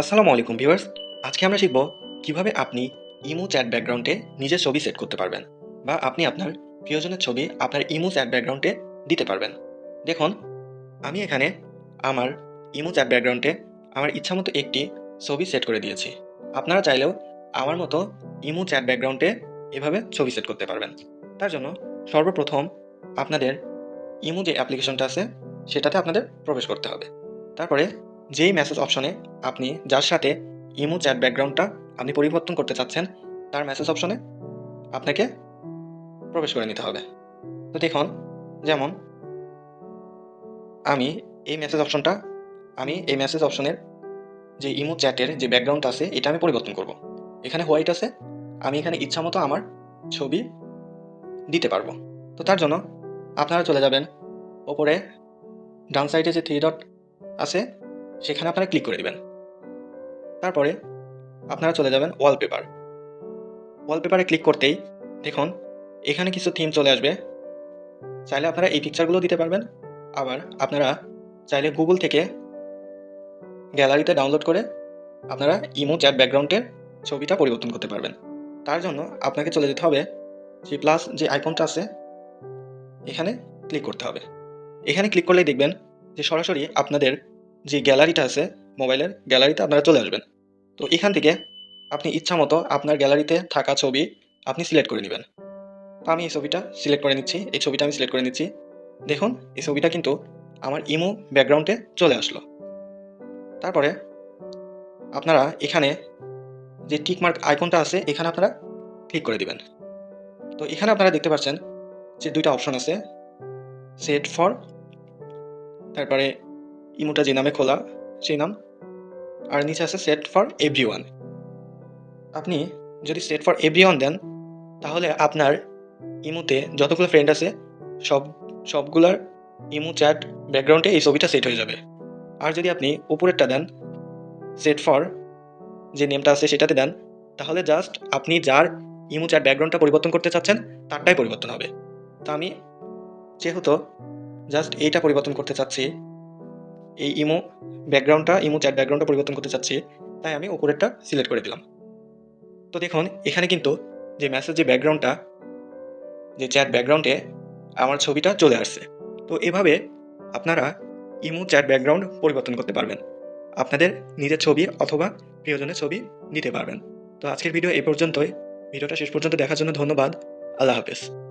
আসসালামু আলাইকুম ভিউয়ার্স আজকে আমরা শিখব কীভাবে আপনি ইমো চ্যাট ব্যাকগ্রাউন্ডে নিজের ছবি সেট করতে পারবেন বা আপনি আপনার প্রিয়জনের ছবি আপনার ইমো চ্যাট ব্যাকগ্রাউন্ডে দিতে পারবেন। দেখুন, আমি এখানে আমার ইমো চ্যাট ব্যাকগ্রাউন্ডে আমার ইচ্ছামতো একটি ছবি সেট করে দিয়েছি। আপনারা চাইলেও আমার মতো ইমো চ্যাট ব্যাকগ্রাউন্ডে এভাবে ছবি সেট করতে পারবেন। তার জন্য সর্বপ্রথম আপনাদের ইমো যে অ্যাপ্লিকেশনটা আছে, সেটাতে আপনাদের প্রবেশ করতে হবে। তারপরে যেই মেসেজ অপশনে আপনি যার সাথে ইমো চ্যাট ব্যাকগ্রাউন্ডটা আপনি পরিবর্তন করতে চাচ্ছেন, তার মেসেজ অপশনে আপনাকে প্রবেশ করে নিতে হবে। তো দেখুন, যেমন আমি এই মেসেজ অপশনটা আমি এই মেসেজ অপশনের যে ইমো চ্যাটের যে ব্যাকগ্রাউন্ড আছে, এটা আমি পরিবর্তন করব। এখানে হোয়াইট আছে, আমি এখানে ইচ্ছামতো আমার ছবি দিতে পারব। তো তার জন্য আপনারা চলে যাবেন, ওপরে ডান সাইডে যে থ্রি ডট আছে সেখানে আপনারা ক্লিক করে দিবেন। তারপরে আপনারা চলে যাবেন ওয়ালপেপার ওয়ালপেপারে ক্লিক করতেই দেখুন, এখানে কিছু থিম চলে আসবে। চাইলে আপনারা এই পিকচারগুলো দিতে পারবেন। আবার আপনারা চাইলে গুগল থেকে গ্যালারিতে ডাউনলোড করে আপনারা ইমো চ্যাট ব্যাকগ্রাউন্ডের ছবিটা পরিবর্তন করতে পারবেন। তার জন্য আপনাকে চলে যেতে হবে। যে প্লাস যে আইকনটা আছে, এখানে ক্লিক করতে হবে। এখানে ক্লিক করলেই দেখবেন যে সরাসরি আপনাদের যে গ্যালারিটা আছে মোবাইলের গ্যালারিতে আপনারা চলে আসবেন। তো এখান থেকে আপনি ইচ্ছা মতো আপনার গ্যালারিতে থাকা ছবি আপনি সিলেক্ট করে নেবেন। আমি এই ছবিটা সিলেক্ট করে নিচ্ছি, এই ছবিটা আমি সিলেক্ট করে নিচ্ছি। দেখুন, এই ছবিটা কিন্তু আমার ইমো ব্যাকগ্রাউন্ডে চলে আসলো। তারপরে আপনারা এখানে যে টিকমার্ক আইকনটা আছে, এখানে আপনারা ক্লিক করে দিবেন। তো এখানে আপনারা দেখতে পাচ্ছেন যে দুইটা অপশন আছে সেট ফর তারপরে ইমোটা যে নামে খোলা, সেই নাম। আর নিচে আছে সেট ফর এভরি আপনি যদি সেট ফর এভরি দেন, তাহলে আপনার ইমোতে যতগুলো ফ্রেন্ড আছে, সব, সবগুলার ইমো চ্যাট ব্যাকগ্রাউন্ডে এই ছবিটা সেট হয়ে যাবে। আর যদি আপনি উপরেরটা দেন সেট ফর যে নেমটা আছে সেটাতে দেন, তাহলে জাস্ট আপনি যার ইমো চ্যাট ব্যাকগ্রাউন্ডটা পরিবর্তন করতে চাচ্ছেন, তারটাই পরিবর্তন হবে। তো আমি যেহেতু জাস্ট এইটা পরিবর্তন করতে চাচ্ছি এই ইমো ব্যাকগ্রাউন্ডটা, ইমো চ্যাট ব্যাকগ্রাউন্ডটা পরিবর্তন করতে চাচ্ছি, তাই আমি উপরেরটা সিলেক্ট করে দিলাম। তো দেখুন, এখানে কিন্তু যে মেসেজ যে ব্যাকগ্রাউন্ডটা, যে চ্যাট ব্যাকগ্রাউন্ডে আমার ছবিটা চলে আসছে। তো এভাবে আপনারা ইমো চ্যাট ব্যাকগ্রাউন্ড পরিবর্তন করতে পারবেন। আপনাদের নিজের ছবি অথবা প্রিয়জনের ছবি নিতে পারবেন। তো আজকের ভিডিও এই পর্যন্তই। ভিডিওটা শেষ পর্যন্ত দেখার জন্য ধন্যবাদ। আল্লাহ হাফেজ।